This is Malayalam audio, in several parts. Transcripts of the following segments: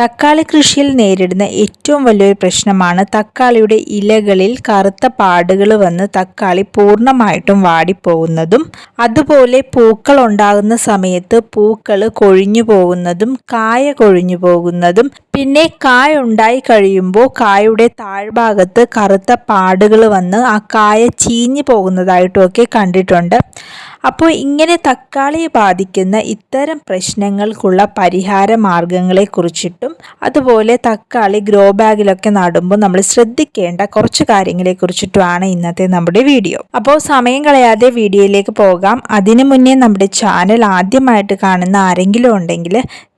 തക്കാളി കൃഷിയിൽ നേരിടുന്ന ഏറ്റവും വലിയൊരു പ്രശ്നമാണ് തക്കാളിയുടെ ഇലകളിൽ കറുത്ത പാടുകൾ വന്ന് തക്കാളി പൂർണമായിട്ടും വാടിപ്പോകുന്നതും അതുപോലെ പൂക്കൾ ഉണ്ടാകുന്ന സമയത്ത് പൂക്കൾ കൊഴിഞ്ഞു പോകുന്നതും കായ കൊഴിഞ്ഞു പോകുന്നതും പിന്നെ കായ ഉണ്ടായി കഴിയുമ്പോൾ കായയുടെ താഴ്ഭാഗത്ത് കറുത്ത പാടുകൾ വന്ന് ആ കായ ചീഞ്ഞു പോകുന്നതായിട്ടുമൊക്കെ കണ്ടിട്ടുണ്ട്. അപ്പോൾ ഇങ്ങനെ തക്കാളിയെ ബാധിക്കുന്ന ഇത്തരം പ്രശ്നങ്ങൾക്കുള്ള പരിഹാര മാർഗങ്ങളെ കുറിച്ചിട്ടും അതുപോലെ തക്കാളി ഗ്രോ ബാഗിലൊക്കെ നടുമ്പോൾ നമ്മൾ ശ്രദ്ധിക്കേണ്ട കുറച്ച് കാര്യങ്ങളെ കുറിച്ചിട്ടുമാണ് ഇന്നത്തെ നമ്മുടെ വീഡിയോ. അപ്പോൾ സമയം കളയാതെ വീഡിയോയിലേക്ക് പോകാം. അതിനു മുന്നേ നമ്മുടെ ചാനൽ ആദ്യമായിട്ട് കാണുന്ന ആരെങ്കിലും ഉണ്ടെങ്കിൽ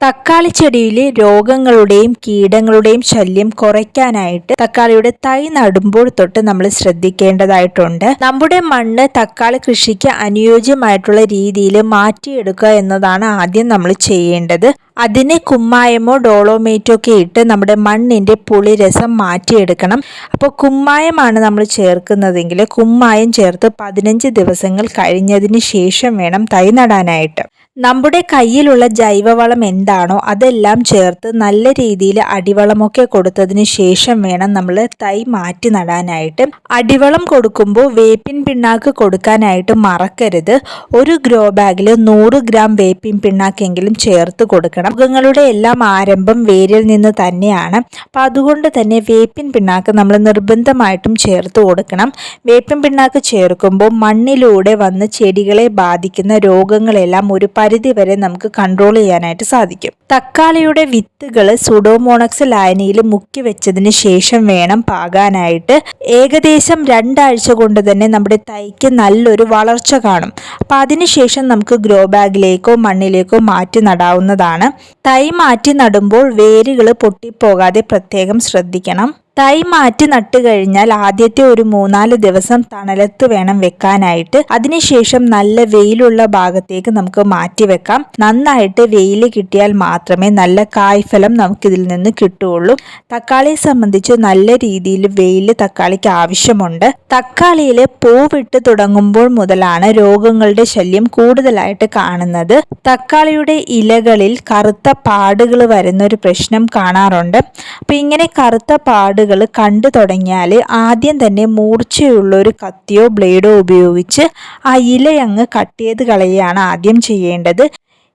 തക്കാളി ചെടിയിലെ രോഗങ്ങളുടെയും കീടങ്ങളുടെയും ശല്യം കുറയ്ക്കാനായിട്ട് തക്കാളിയുടെ തൈ നടുമ്പോൾ തൊട്ട് നമ്മൾ ശ്രദ്ധിക്കേണ്ടതായിട്ടുണ്ട്. നമ്മുടെ മണ്ണ് തക്കാളി കൃഷിക്ക് അനുയോജ്യമായിട്ടുള്ള രീതിയിൽ മാറ്റിയെടുക്കുക എന്നതാണ് ആദ്യം നമ്മൾ ചെയ്യേണ്ടത്. അതിന് കുമ്മായമോ ഡോളോമേറ്റോ ഒക്കെ ഇട്ട് നമ്മുടെ മണ്ണിന്റെ പുളിരസം മാറ്റിയെടുക്കണം. അപ്പോൾ കുമ്മായമാണ് നമ്മൾ ചേർക്കുന്നതെങ്കിൽ കുമ്മായം ചേർത്ത് പതിനഞ്ച് ദിവസങ്ങൾ കഴിഞ്ഞതിന് ശേഷം വേണം തൈ നടാനായിട്ട്. നമ്മുടെ കയ്യിലുള്ള ജൈവവളം എന്താണോ അതെല്ലാം ചേർത്ത് നല്ല രീതിയിൽ അടിവളമൊക്കെ കൊടുത്തതിന് ശേഷം വേണം നമ്മൾ തൈ മാറ്റി നടാനായിട്ട്. അടിവളം കൊടുക്കുമ്പോൾ വേപ്പിൻ പിണ്ണാക്ക് കൊടുക്കാനായിട്ട് മറക്കരുത്. ഒരു ഗ്രോ ബാഗിൽ നൂറ് ഗ്രാം വേപ്പിൻ പിണ്ണാക്കെങ്കിലും ചേർത്ത് കൊടുക്കണം. മൃഗങ്ങളുടെ എല്ലാം ആരംഭം വേരിൽ നിന്ന് തന്നെയാണ്. അപ്പം അതുകൊണ്ട് തന്നെ വേപ്പിൻ പിണ്ണാക്ക് നമ്മൾ നിർബന്ധമായിട്ടും ചേർത്ത് കൊടുക്കണം. വേപ്പിൻ പിണ്ണാക്ക് ചേർക്കുമ്പോൾ മണ്ണിലൂടെ വന്ന് ചെടികളെ ബാധിക്കുന്ന രോഗങ്ങളെല്ലാം ഒരു പരിധി വരെ നമുക്ക് കൺട്രോൾ ചെയ്യാനായിട്ട് സാധിക്കും. തക്കാളിയുടെ വിത്തുകൾ സുഡോമോണക്സ് ലായനിയിൽ മുക്കി വെച്ചതിന് ശേഷം വേണം പാകാനായിട്ട്. ഏകദേശം രണ്ടാഴ്ച കൊണ്ട് തന്നെ നമ്മുടെ തൈക്ക് നല്ലൊരു വളർച്ച കാണും. അപ്പം അതിനുശേഷം നമുക്ക് ഗ്രോ ബാഗിലേക്കോ മണ്ണിലേക്കോ മാറ്റി നടാവുന്നതാണ്. തൈ മാറ്റി നടുമ്പോൾ വേരുകൾ പൊട്ടിപ്പോകാതെ പ്രത്യേകം ശ്രദ്ധിക്കണം. തൈ മാറ്റി നട്ടു കഴിഞ്ഞാൽ ആദ്യത്തെ ഒരു മൂന്നാൽ ദിവസം തണലത്ത് വേണം വെക്കാനായിട്ട്. അതിനുശേഷം നല്ല വെയിലുള്ള ഭാഗത്തേക്ക് നമുക്ക് മാറ്റി വെക്കാം. നന്നായിട്ട് വെയിൽ കിട്ടിയാൽ മാത്രമേ നല്ല കായ്ഫലം നമുക്കിതിൽ നിന്ന് കിട്ടുകയുള്ളൂ. തക്കാളിയെ സംബന്ധിച്ച് നല്ല രീതിയിൽ വെയിൽ തക്കാളിക്ക് ആവശ്യമുണ്ട്. തക്കാളിയിൽ പൂവിട്ട് തുടങ്ങുമ്പോൾ മുതലാണ് രോഗങ്ങളുടെ ശല്യം കൂടുതലായിട്ട് കാണുന്നത്. തക്കാളിയുടെ ഇലകളിൽ കറുത്ത പാടുകൾ വരുന്ന ഒരു പ്രശ്നം കാണാറുണ്ട്. അപ്പം ഇങ്ങനെ കറുത്ത പാടുകൾ കണ്ടു തുടങ്ങിയാൽ ആദ്യം തന്നെ മൂർച്ചയുള്ള ഒരു കത്തിയോ ബ്ലേഡോ ഉപയോഗിച്ച് ആ ഇലയങ്ങ് കട്ട് ചെയ്ത് കളയുകയാണ് ആദ്യം ചെയ്യേണ്ടത്.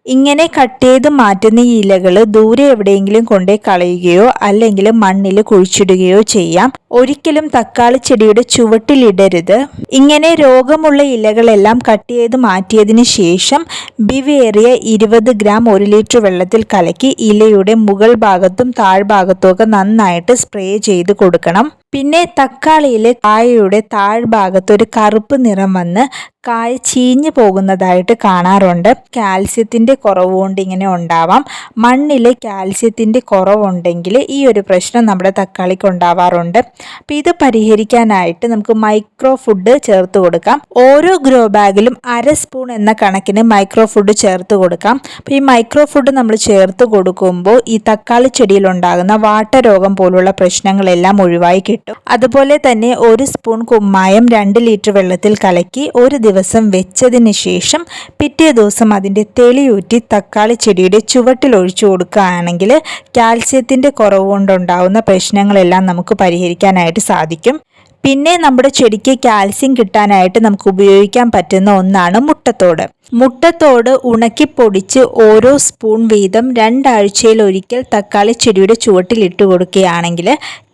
ഇങ്ങനെ കട്ട് ചെയ്ത് മാറ്റുന്ന ഈ ഇലകൾ ദൂരെ എവിടെയെങ്കിലും കൊണ്ടേ കളയുകയോ അല്ലെങ്കിൽ മണ്ണിൽ കുഴിച്ചിടുകയോ ചെയ്യാം. ഒരിക്കലും തക്കാളി ചെടിയുടെ ചുവട്ടിലിടരുത്. ഇങ്ങനെ രോഗമുള്ള ഇലകളെല്ലാം കട്ട് ചെയ്ത് മാറ്റിയതിന് ശേഷം ബിവേറിയ ഇരുപത് ഗ്രാം ഒരു ലിറ്റർ വെള്ളത്തിൽ കലക്കി ഇലയുടെ മുകൾ ഭാഗത്തും താഴ്ഭാഗത്തും ഒക്കെ നന്നായിട്ട് സ്പ്രേ ചെയ്ത് കൊടുക്കണം. പിന്നെ തക്കാളിയിലെ കായയുടെ താഴ്ഭാഗത്ത് ഒരു കറുപ്പ് നിറം വന്ന് കായ ചീഞ്ഞു പോകുന്നതായിട്ട് കാണാറുണ്ട്. കാൽസ്യത്തിന്റെ കുറവ് കൊണ്ട് ഇങ്ങനെ ഉണ്ടാവാം. മണ്ണിൽ കാൽസ്യത്തിന്റെ കുറവുണ്ടെങ്കിൽ ഈ ഒരു പ്രശ്നം നമ്മുടെ തക്കാളിക്ക് ഉണ്ടാവാറുണ്ട്. അപ്പോൾ ഇത് പരിഹരിക്കാനായിട്ട് നമുക്ക് മൈക്രോ ഫുഡ് ചേർത്ത് കൊടുക്കാം. ഓരോ ഗ്രോ ബാഗിലും അര സ്പൂൺ എന്ന കണക്കിന് മൈക്രോ ഫുഡ് ചേർത്ത് കൊടുക്കാം. അപ്പോൾ ഈ മൈക്രോ ഫുഡ് നമ്മൾ ചേർത്ത് കൊടുക്കുമ്പോൾ ഈ തക്കാളി ചെടിയിൽ ഉണ്ടാകുന്ന വാട്ടരോഗം പോലുള്ള പ്രശ്നങ്ങളെല്ലാം ഒഴിവായി കിട്ടും. കിട്ടും അതുപോലെ തന്നെ ഒരു സ്പൂൺ കുമ്മായം രണ്ട് ലിറ്റർ വെള്ളത്തിൽ കലക്കി ഒരു ദിവസം വെച്ചതിന് ശേഷം പിറ്റേ ദിവസം അതിന്റെ തെളിയൂറ്റി തക്കാളി ചെടിയുടെ ചുവട്ടിൽ ഒഴിച്ചു കൊടുക്കുകയാണെങ്കിൽ കാൽസ്യത്തിന്റെ കുറവ് കൊണ്ടുണ്ടാവുന്ന പ്രശ്നങ്ങളെല്ലാം നമുക്ക് പരിഹരിക്കാനായിട്ട് സാധിക്കും. പിന്നെ നമ്മുടെ ചെടിക്ക് കാൽസ്യം കിട്ടാനായിട്ട് നമുക്ക് ഉപയോഗിക്കാൻ പറ്റുന്ന ഒന്നാണ് മുട്ടത്തോട്. മുട്ടത്തോട് ഉണക്കി പൊടിച്ച് ഓരോ സ്പൂൺ വീതം രണ്ടാഴ്ചയിൽ ഒരിക്കൽ തക്കാളി ചെടിയുടെ ചുവട്ടിൽ ഇട്ട് കൊടുക്കുകയാണെങ്കിൽ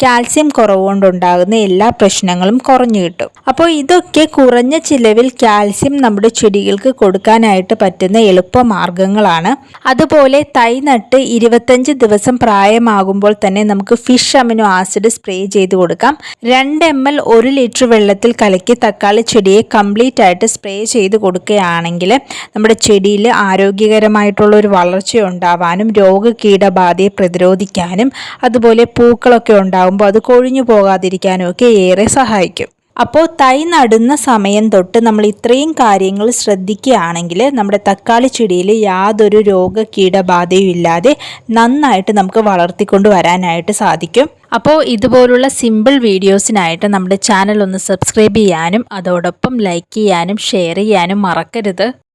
കാൽസ്യം കുറവുകൊണ്ടുണ്ടാകുന്ന എല്ലാ പ്രശ്നങ്ങളും കുറഞ്ഞു കിട്ടും. അപ്പോൾ ഇതൊക്കെ കുറഞ്ഞ ചിലവിൽ കാൽസ്യം നമ്മുടെ ചെടികൾക്ക് കൊടുക്കാനായിട്ട് പറ്റുന്ന എളുപ്പ മാർഗങ്ങളാണ്. അതുപോലെ തൈ നട്ട് ഇരുപത്തഞ്ച് ദിവസം പ്രായമാകുമ്പോൾ തന്നെ നമുക്ക് ഫിഷ് അമിനോ ആസിഡ് സ്പ്രേ ചെയ്ത് കൊടുക്കാം. രണ്ട് എം എൽ ഒരു ലിറ്റർ വെള്ളത്തിൽ കലക്കി തക്കാളി ചെടിയെ കംപ്ലീറ്റ് ആയിട്ട് സ്പ്രേ ചെയ്ത് കൊടുക്കുകയാണെങ്കിൽ നമ്മുടെ ചെടിയിൽ ആരോഗ്യകരമായിട്ടുള്ള ഒരു വളർച്ച ഉണ്ടാവാനും രോഗകീടബാധയെ പ്രതിരോധിക്കാനും അതുപോലെ പൂക്കളൊക്കെ ഉണ്ടാകുമ്പോൾ അത് കൊഴിഞ്ഞു പോകാതിരിക്കാനും ഒക്കെ ഏറെ സഹായിക്കും. അപ്പോൾ തൈ നടുന്ന സമയം തൊട്ട് നമ്മൾ ഇത്രയും കാര്യങ്ങൾ ശ്രദ്ധിക്കുകയാണെങ്കിൽ നമ്മുടെ തക്കാളി ചെടിയിൽ യാതൊരു രോഗ കീടബാധയും ഇല്ലാതെ നന്നായിട്ട് നമുക്ക് വളർത്തിക്കൊണ്ട് വരാനായിട്ട് സാധിക്കും. അപ്പോൾ ഇതുപോലുള്ള സിമ്പിൾ വീഡിയോസിനായിട്ട് നമ്മുടെ ചാനൽ ഒന്ന് സബ്സ്ക്രൈബ് ചെയ്യാനും അതോടൊപ്പം ലൈക്ക് ചെയ്യാനും ഷെയർ ചെയ്യാനും മറക്കരുത്.